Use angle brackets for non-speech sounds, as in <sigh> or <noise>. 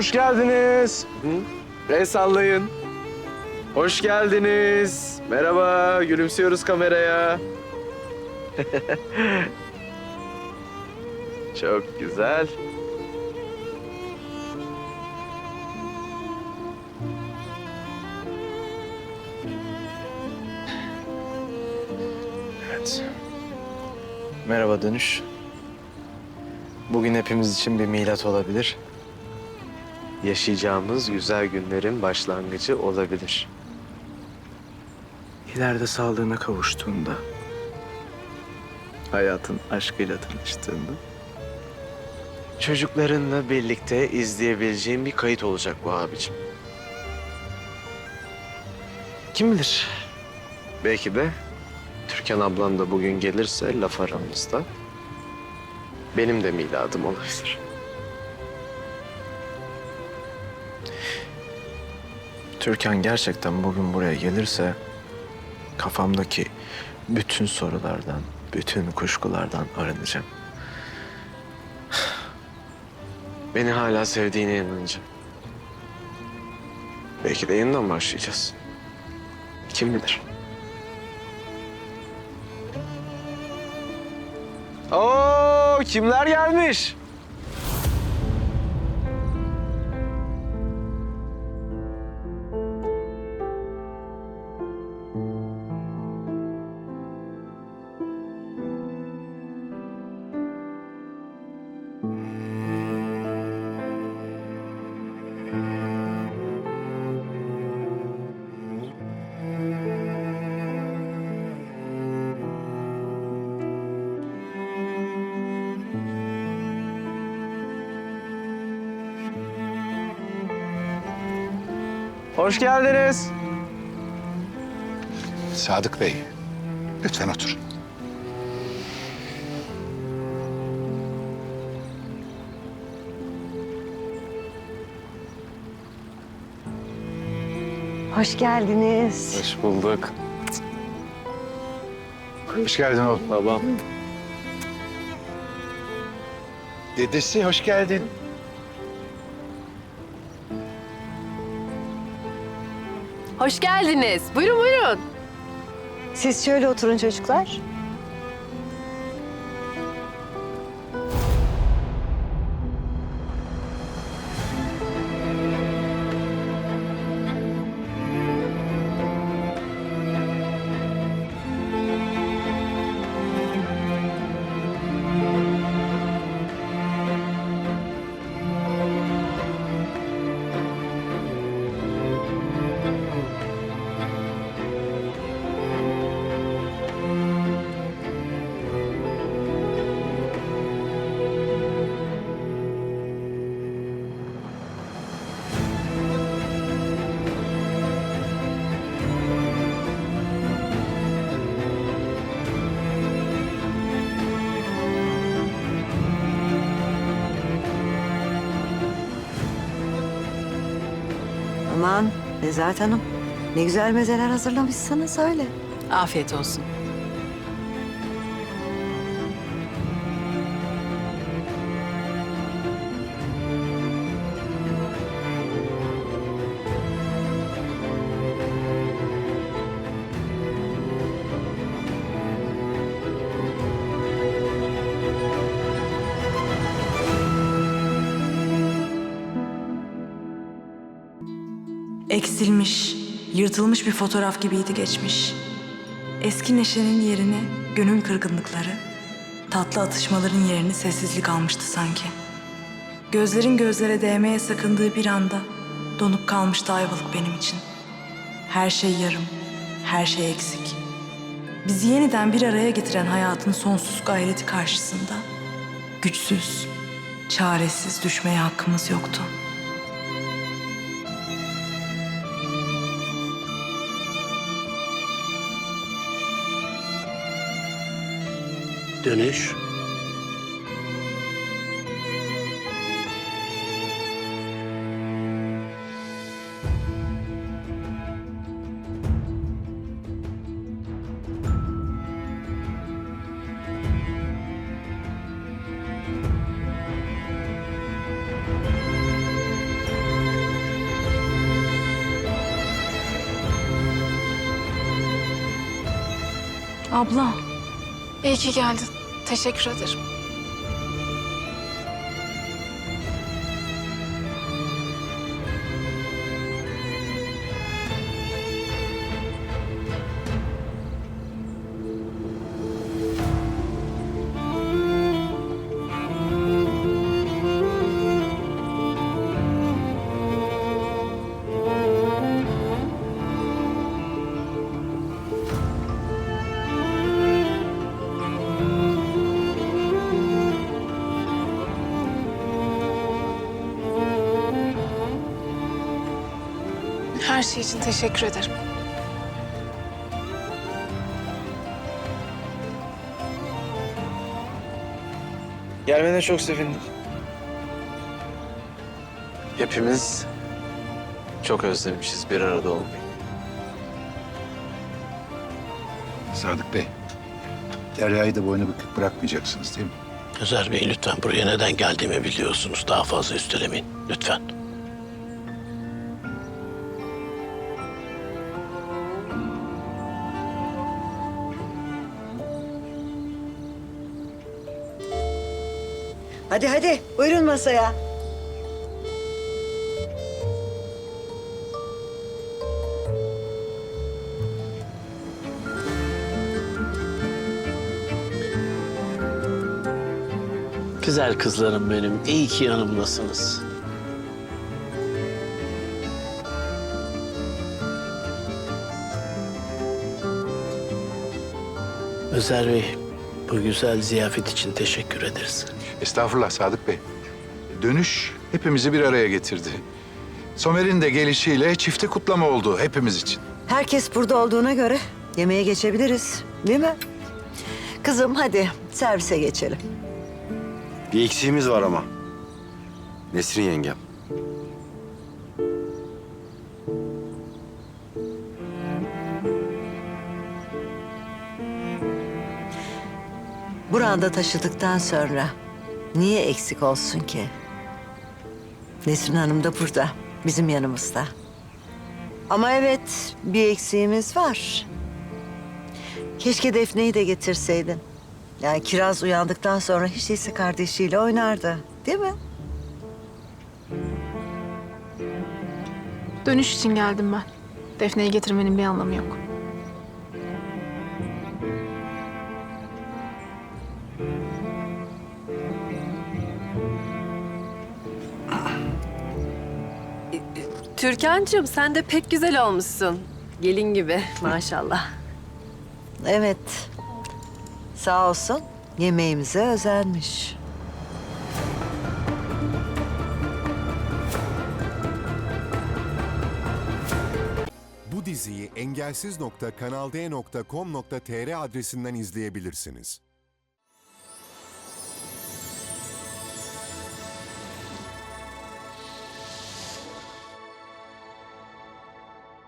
Hoş geldiniz. El sallayın. Hoş geldiniz. Merhaba, gülümsüyoruz kameraya. <laughs> Çok güzel. Evet. Merhaba dönüş. Bugün hepimiz için bir milat olabilir. Yaşayacağımız güzel günlerin başlangıcı olabilir. İleride sağlığına kavuştuğunda, hayatın aşkıyla tanıştığında, çocuklarınla birlikte izleyebileceğin bir kayıt olacak bu abicim. Kim bilir? Belki de Türkan ablan da bugün gelirse laf aramızda benim de miladım olabilir. Türkan gerçekten bugün buraya gelirse kafamdaki bütün sorulardan, bütün kuşkulardan arınacağım. Beni hala sevdiğine inanacağım. Belki de yeniden başlayacağız. Kim bilir? Oo, kimler gelmiş? Hoş geldiniz. Sadık Bey, lütfen otur. Hoş geldiniz. Hoş bulduk. Hoş geldin oğlum. Babam. Dedesi hoş geldin. Hoş geldiniz. Buyurun buyurun. Siz şöyle oturun çocuklar. Aman Nezahat Hanım. Ne güzel mezeler hazırlamışsınız öyle. Afiyet olsun. Eksilmiş, yırtılmış bir fotoğraf gibiydi geçmiş. Eski neşenin yerini gönül kırgınlıkları, tatlı atışmaların yerini sessizlik almıştı sanki. Gözlerin gözlere değmeye sakındığı bir anda donup kalmıştı Ayvalık benim için. Her şey yarım, her şey eksik. Bizi yeniden bir araya getiren hayatın sonsuz gayreti karşısında güçsüz, çaresiz düşmeye hakkımız yoktu. dönüş. Abla. İyi ki geldin. Teşekkür ederim. Her şey için teşekkür ederim. Gelmene çok sevindim. Hepimiz çok özlemişiz bir arada olmayı. Sadık Bey. Derya'yı da boynu bükük bırakmayacaksınız değil mi? Özer Bey lütfen buraya neden geldiğimi biliyorsunuz. Daha fazla üstelemeyin. Lütfen. Hadi hadi buyurun masaya. Güzel kızlarım benim. İyi ki yanımdasınız. Özer Bey, bu güzel ziyafet için teşekkür ederiz. Estağfurullah Sadık Bey. Dönüş hepimizi bir araya getirdi. Somer'in de gelişiyle çifte kutlama oldu hepimiz için. Herkes burada olduğuna göre yemeğe geçebiliriz. Değil mi? Kızım hadi servise geçelim. Bir eksiğimiz var ama. Nesrin yengem. Buranda taşıdıktan sonra niye eksik olsun ki? Nesrin Hanım da burada, bizim yanımızda. Ama evet, bir eksiğimiz var. Keşke Defne'yi de getirseydin. Yani Kiraz uyandıktan sonra hiç değilse kardeşiyle oynardı. Değil mi? Dönüş için geldim ben. Defne'yi getirmenin bir anlamı yok. Türkan'cığım sen de pek güzel olmuşsun. Gelin gibi maşallah. Evet. Sağ olsun yemeğimize özenmiş. Bu diziyi engelsiz.kanalde.com.tr adresinden izleyebilirsiniz.